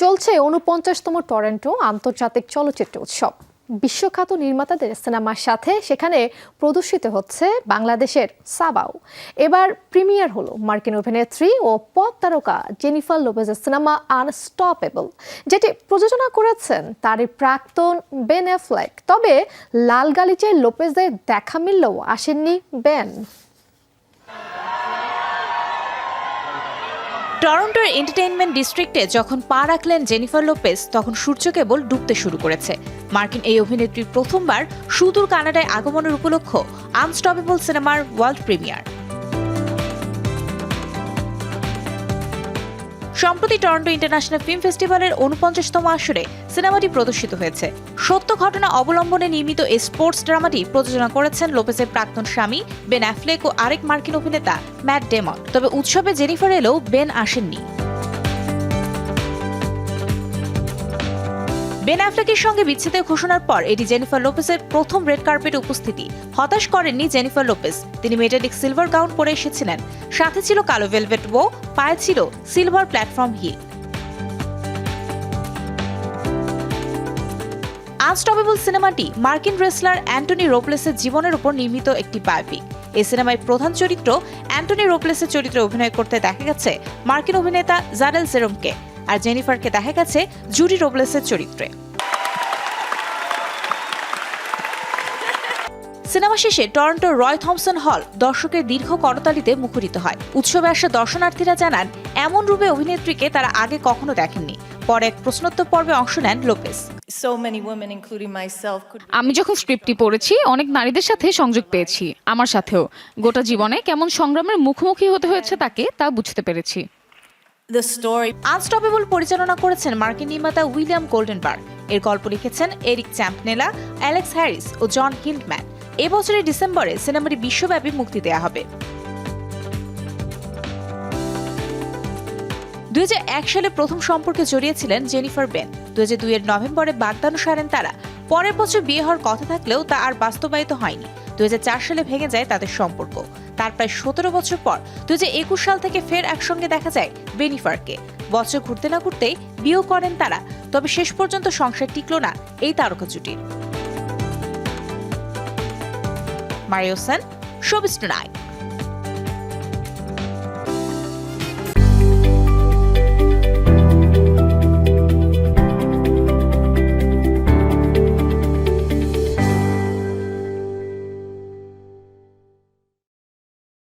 চলছে উনপঞ্চাশতম টরেন্টো আন্তর্জাতিক চলচ্চিত্র উৎসব। বিশ্বখ্যাত নির্মাতাদের সিনেমার সাথে সেখানে প্রদর্শিত হচ্ছে বাংলাদেশের সাবাও। এবার প্রিমিয়ার হলো মার্কিন অভিনেত্রী ও পপ তারকা জেনিফার লোপেজের সিনেমা আনস্টপেবল, যেটি প্রযোজনা করেছেন তারই প্রাক্তন বেন অ্যাফ্লেক তবে লাল গালিচায় লোপেজের দেখা মিললেও আসেননি বেন। টরন্টোর এন্টারটেইনমেন্ট ডিস্ট্রিক্টে যখন পা রাখলেন জেনিফার লোপেস তখন সূর্য কেবল ডুবতে শুরু করেছে। মার্কিন এই অভিনেত্রীর প্রথমবার সুদূর কানাডায় আগমনের উপলক্ষ আনস্টপেবল সিনেমার ওয়ার্ল্ড প্রিমিয়ার। সম্প্রতি টরন্টো ইন্টারন্যাশনাল ফিল্ম ফেস্টিভ্যালের উনপঞ্চাশতম আসরে সিনেমাটি প্রদর্শিত হয়েছে। সত্য ঘটনা অবলম্বনে নির্মিত এই স্পোর্টস ড্রামাটি প্রযোজনা করেছেন লোপেসের প্রাক্তন স্বামী, বেন অ্যাফ্লেক ও আরেক মার্কিন অভিনেতা ম্যাট ডেমন। তবে উৎসবে জেনিফার এলেও বেন আসেননি। বেন অ্যাফ্লেকের সঙ্গে বিচ্ছেদের ঘোষণার পর এটি জেনিফার লোপেসের প্রথম রেড কার্পেট উপস্থিতি। হতাশ করেননি জেনিফার লোপেস তিনি মেটালিক সিলভার গাউন পরে এসেছিলেন। সাথে ছিল কালো ভেলভেট বো পায়ে ছিল সিলভার প্ল্যাটফর্ম হিল আনস্টপেবল সিনেমাটি মার্কিন রেসলার অ্যান্টনি রোপলেসের জীবনের উপর নির্মিত একটি বায়োপিক এই সিনেমায় প্রধান চরিত্র অ্যান্টনি রোপলেসের চরিত্রে অভিনয় করতে দেখা গেছে মার্কিন অভিনেতা জারেল জেরোমকে আর জেনিফারকে দেখা গেছে জুডি রোবলেসের চরিত্রে। সিনেমা শেষে টরন্টোর রয় থমসন হল দর্শকের দীর্ঘ করতালিতে মুখরিত হয়। উৎসবে আসা দর্শনার্থীরা জানান এমন রূপে অভিনেত্রীকে তারা আগে কখনো দেখেননি। পরে এক প্রশ্নোত্তর পর্বে অংশ নেন লোপেস আমি যখন স্ক্রিপ্টটি পড়েছি অনেক নারীদের সাথে সংযোগ পেয়েছি আমার সাথেও। গোটা জীবনে কেমন সংগ্রামের মুখোমুখি হতে হয়েছে তাকে তা বুঝতে পেরেছি। The story আনস্টপেবল পরিচালনা করেছেন মার্কিন নির্মাতা উইলিয়াম গোল্ডেনবার্গ। এর গল্প লিখেছেন এরিক চ্যাম্পনেলা, অ্যালেক্স হ্যারিস ও জন হিল্ডম্যান। এবছরের ডিসেম্বরে সিনেমাটি বিশ্বব্যাপী মুক্তি দেয়া হবে। দু হাজার এক সালে প্রথম সম্পর্কে জড়িয়েছিলেন জেনিফার বেন। দু দুই এর নভেম্বরে বাগদান সারেন তারা। পরের বছর বিয়ে হওয়ার কথা থাকলেও তা আর বাস্তবায়িত হয়নি। দুই সালে ভেঙে যায় তাদের সম্পর্ক। তার প্রায় সতেরো বছর পর দুই হাজার একুশ সাল থেকে ফের একসঙ্গে দেখা যায় বেনিফারকে। বছর ঘুরতে না ঘুরতেই বিয়েও করেন তারা, তবে শেষ পর্যন্ত সংসার টিকল না এই তারকা জুটির। মারিওসন শোবিস টুনাইট